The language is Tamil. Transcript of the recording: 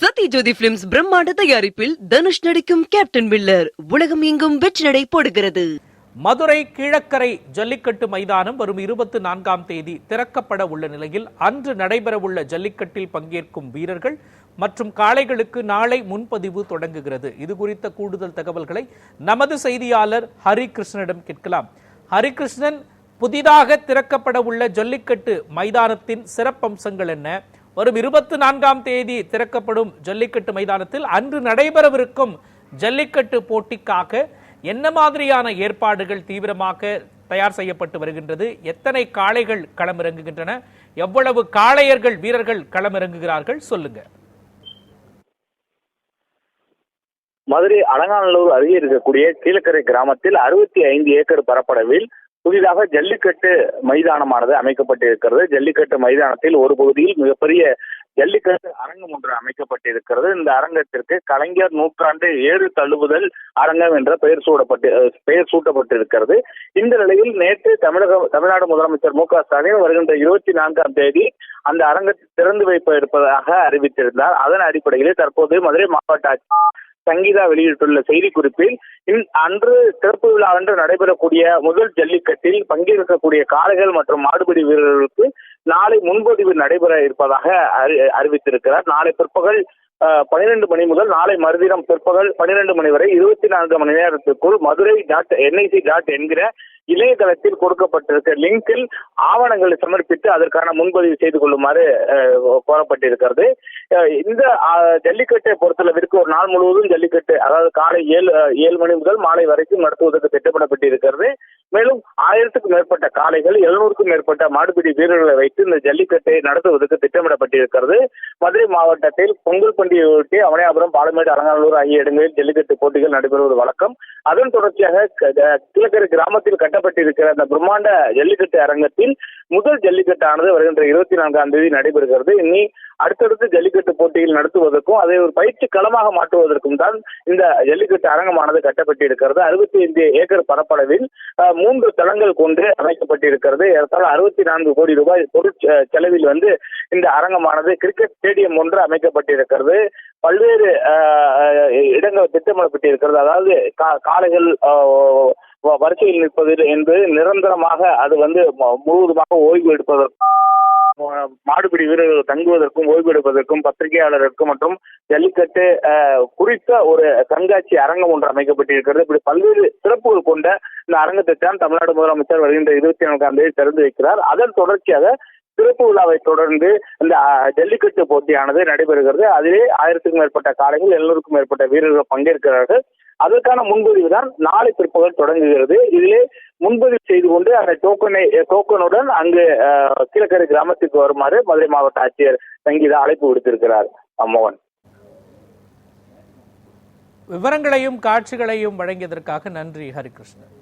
சத்யஜோதி பிலிம்ஸ் பிரம்மாண்ட தயாரிப்பில் தனுஷ் நடிக்கும் கேப்டன் மில்லர் உலகம் எங்கும் வெற்றி நடை போடுகிறது. மதுரை கிழக்கரை ஜல்லிக்கட்டு மைதானம் வரும் இருபத்தி நான்காம் தேதி திறக்கப்பட உள்ள நிலையில் அன்று நடைபெறவுள்ள ஜல்லிக்கட்டில் பங்கேற்கும் வீரர்கள் மற்றும் காளைகளுக்கு நாளை முன்பதிவு தொடங்குகிறது. இது குறித்த கூடுதல் தகவல்களை நமது செய்தியாளர் ஹரிகிருஷ்ணனிடம் கேட்கலாம். ஹரிகிருஷ்ணன் புதிதாக திறக்கப்பட உள்ள ஜல்லிக்கட்டு மைதானத்தின் சிறப்பம்சங்கள் என்ன? வரும் இருபத்தி நான்காம் தேதி திறக்கப்படும் ஜல்லிக்கட்டு மைதானத்தில் அன்று நடைபெறவிருக்கும் ஜல்லிக்கட்டு போட்டிக்காக என்ன மாதிரியான ஏற்பாடுகள் தீவிரமாக தயார் செய்யப்பட்டு வருகின்றது? எத்தனை காளைகள் களமிறங்குகின்றன? எவ்வளவு காளையர்கள் வீரர்கள் களமிறங்குகிறார்கள்? சொல்லுங்க. மதுரை அலங்காநல்லூர் அருகே இருக்கக்கூடிய கீழக்கரை கிராமத்தில் அறுபத்தி ஐந்து ஏக்கர் பரப்பளவில் புதிதாக ஜல்லிக்கட்டு மைதானமானது அமைக்கப்பட்டிருக்கிறது. ஜல்லிக்கட்டு மைதானத்தில் ஒரு பகுதியில் மிகப்பெரிய ஜல்லிக்கட்டு அரங்கம் ஒன்று அமைக்கப்பட்டிருக்கிறது. இந்த அரங்கத்திற்கு கலைஞர் நூற்றாண்டு ஏறு தழுவுதல் அரங்கம் என்ற பெயர் சூடப்பட்டு பெயர் சூட்டப்பட்டிருக்கிறது. இந்த நிலையில் நேற்று தமிழக தமிழ்நாடு முதலமைச்சர் மு க ஸ்டாலின் வருகின்ற இருபத்தி நான்காம் தேதி அந்த அரங்கத்தை திறந்து வைப்ப இருப்பதாக அறிவித்திருந்தார். அதன் அடிப்படையில் தற்போது மதுரை மாவட்ட சங்கீதா வெளியிட்டுள்ள செய்திக்குறிப்பில் குறிப்பில் அன்று திறப்பு விழா அன்று நடைபெறக்கூடிய முதல் ஜல்லிக்கட்டில் பங்கேற்கக்கூடிய காளைகள் மற்றும் மாடுபிடி வீரர்களுக்கு நாளை முன்பதிவு நடைபெற இருப்பதாக அறி- அறிவித்திருக்கிறார். நாளை பிற்பகல் பனிரெண்டு மணி முதல் நாளை மறுதினம் பிற்பகல் பனிரெண்டு மணி வரை இருபத்தி நான்கு மணி நேரத்திற்குள் மதுரை டாட் என்ஐசி டாட் என்கிற இணையதளத்தில் கொடுக்கப்பட்டிருக்க லிங்கில் ஆவணங்களை சமர்ப்பித்து அதற்கான முன்பதிவு செய்து கொள்ளுமாறு அஹ், கோரப்பட்டிருக்கிறது. இந்த ஜல்லிக்கட்டை பொறுத்தளவிற்கு ஒரு நாள் முழுவதும் ஜல்லிக்கட்டு அதாவது காலை ஏழு ஏழு மணி முதல் மாலை வரைக்கும் நடத்துவதற்கு திட்டமிடப்பட்டிருக்கிறது. மேலும் ஆயிரத்துக்கும் மேற்பட்ட காளைகள் எழுநூறுக்கும் மேற்பட்ட மாடுபிடி வீரர்களை வைத்து இந்த ஜல்லிக்கட்டை நடத்துவதற்கு திட்டமிடப்பட்டிருக்கிறது. மதுரை மாவட்டத்தில் பொங்கல் பண்டிகையொட்டி அவனியாபுரம் பாலமேடு அலங்காநல்லூர் ஆகிய இடங்களில் ஜல்லிக்கட்டு போட்டிகள் நடைபெறுவது வழக்கம். அதன் தொடர்ச்சியாக க- கிராமத்தில் கட்டப்பட்டிருக்கிற அந்த பிரம்மாண்ட ஜல்லிக்கட்டு அரங்கத்தில் முதல் ஜல்லிக்கட்டானது வருகின்ற இருபத்தி நான்காம் தேதி நடைபெறுகிறது. இனி அடுத்தடுத்து ஜல்லிக்கட்டு போட்டியில் நடத்துவதற்கும் அதை ஒரு பயிற்சி களமாக மாற்றுவதற்கும் தான் இந்த ஜல்லிக்கட்டு அரங்கமானது கட்டப்பட்டிருக்கிறது. அறுபத்தி ஐந்து ஏக்கர் பரப்பளவில் மூன்று தளங்கள் கொண்டு அமைக்கப்பட்டிருக்கிறது. ஏறத்தாழ அறுபத்தி நான்கு கோடி ரூபாய் பொருள் செலவில் வந்து இந்த அரங்கமானது கிரிக்கெட் ஸ்டேடியம் ஒன்று அமைக்கப்பட்டிருக்கிறது. பல்வேறு இடங்கள் திட்டமிடப்பட்டிருக்கிறது. அதாவது கா- காளைகள் வ- வரிசையில் நிற்பது என்பது நிரந்தரமாக அது வந்து முழுவதுமாக ஓய்வு எடுப்பதற்கு மாடுபிடி வீரர்கள் தங்குவதற்கும் ஓய்வு எடுப்பதற்கும் பத்திரிகையாளர்களுக்கும் மற்றும் ஜல்லிக்கட்டு குறித்த ஒரு கண்காட்சி அரங்கம் ஒன்று அமைக்கப்பட்டிருக்கிறது. இப்படி பல்வேறு சிறப்புகள் கொண்ட இந்த அரங்கத்தை தான் தமிழ்நாடு முதலமைச்சர் வருகின்ற இருபத்தி நான்காம் தேதி திறந்து வைக்கிறார். அதன் தொடர்ச்சியாக சிறப்பு விழாவை தொடர்ந்து இந்த ஜல்லிக்கட்டு போட்டியானது நடைபெறுகிறது. அதிலே ஆயிரத்துக்கும் மேற்பட்ட காலங்கள் எழுநூறுக்கும் மேற்பட்ட வீரர்கள் பங்கேற்கிறார்கள். அதற்கான முன்பதிவு தான் நாளை பிற்பகல் தொடங்குகிறது. இதிலே முன்பதிவு செய்து கொண்டு அந்த டோக்கனை டோக்கனுடன் அங்கு கீழக்கரை கிராமத்துக்கு வருமாறு மதுரை மாவட்ட ஆட்சியர் சங்கீதா அழைப்பு விடுத்திருக்கிறார் அம்மோகன். விவரங்களையும் காட்சிகளையும் வழங்கியதற்காக நன்றி ஹரிகிருஷ்ணன்.